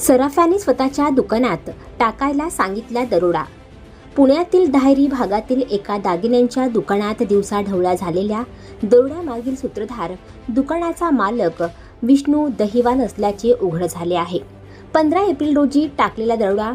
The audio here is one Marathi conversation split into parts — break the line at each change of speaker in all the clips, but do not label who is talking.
सराफ्याने स्वतःच्या दुकानात टाकायला सांगितला दरोडा. पुण्यातील धायरी भागातील एका दागिन्यांच्या दुकानात दिवसा ढवळ्या झालेल्या दरोड्यामागील सूत्रधार दुकानाचा मालक विष्णू दहिवाल असल्याचे उघड झाले आहे. पंधरा एप्रिल रोजी टाकलेला दरोडा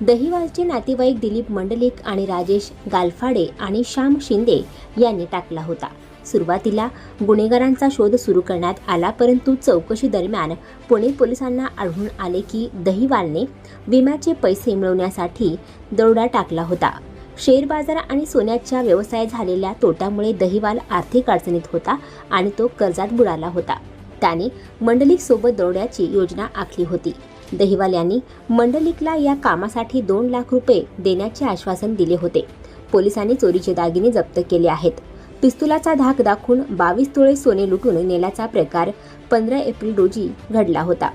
दहिवालचे नातेवाईक दिलीप मंडलिक आणि राजेश गालफाडे आणि श्याम शिंदे यांनी टाकला होता. सुरुवातीला गुन्हेगारांचा शोध सुरू करण्यात आला परंतु चौकशी दरम्यान पुणे पोलिसांना आढळून आले की दहिवालने विम्याचे पैसे मिळवण्यासाठी दरोडा टाकला होता. शेअर बाजार आणि सोन्याच्या व्यवसायात झालेल्या तोट्यामुळे दहिवाल आर्थिक अडचणीत होता आणि तो कर्जात बुडाला होता. त्याने मंडलिक सोबत दरोड्याची योजना आखली होती. दहिवाल यांनी मंडलिकला या कामासाठी दोन लाख रुपये देण्याचे आश्वासन दिले होते. पोलिसांनी चोरीचे दागिने जप्त केले आहेत. पिस्तुलाचा धाक दाखवून बावीस तोळे सोने लुटून नेल्याचा प्रकार पंधरा एप्रिल रोजी घडला होता.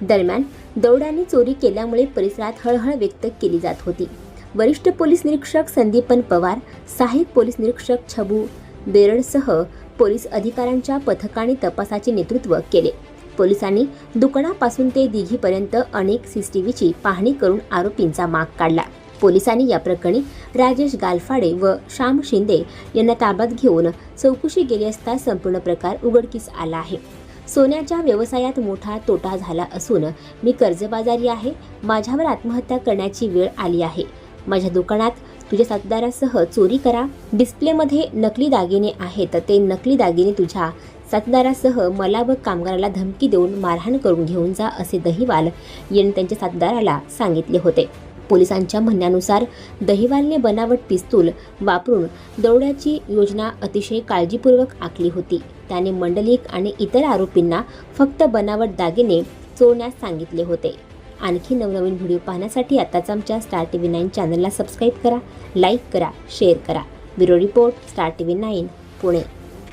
दरम्यान दौड्यांनी चोरी केल्यामुळे परिसरात हळहळ व्यक्त केली जात होती. वरिष्ठ पोलीस निरीक्षक संदीपन पवार सहाय्यक पोलीस निरीक्षक छबू बेरडसह पोलीस अधिकाऱ्यांच्या पथकाने तपासाचे नेतृत्व केले. पोलिसांनी दुकानापासून ते दिघीपर्यंत अनेक सीसीटीव्हीची पाहणी करून आरोपींचा माग काढला. पोलिसांनी या प्रकरणी राजेश गालफाडे व श्याम शिंदे यांना ताब्यात घेऊन चौकशी केली असता संपूर्ण प्रकार उघडकीस आला आहे. सोन्याच्या व्यवसायात मोठा तोटा झाला असून मी कर्जबाजारी आहे माझ्यावर आत्महत्या करण्याची वेळ आली आहे. माझ्या दुकानात तुझ्या साथीदारासह चोरी करा. डिस्प्लेमध्ये नकली दागिने आहेत ते नकली दागिने तुझ्या साथीदारासह मला व कामगाराला धमकी देऊन मारहाण करून घेऊन जा असे दहिवाल यांनी त्यांच्या साथीदाराला सांगितले होते. पोलिसांच्या म्हणण्यानुसार दहिवालने बनावट पिस्तूल वापरून दौड्याची योजना अतिशय काळजीपूर्वक आखली होती. त्याने मंडलिक आणि इतर आरोपींना फक्त बनावट दागिने चोरण्यास सांगितले होते. आणखी नवनवीन व्हिडिओ पाहण्यासाठी आताच आमच्या स्टार टी व्ही नाईन चॅनलला सबस्क्राईब करा लाईक करा शेअर करा. Bureau report star T V nine Pune.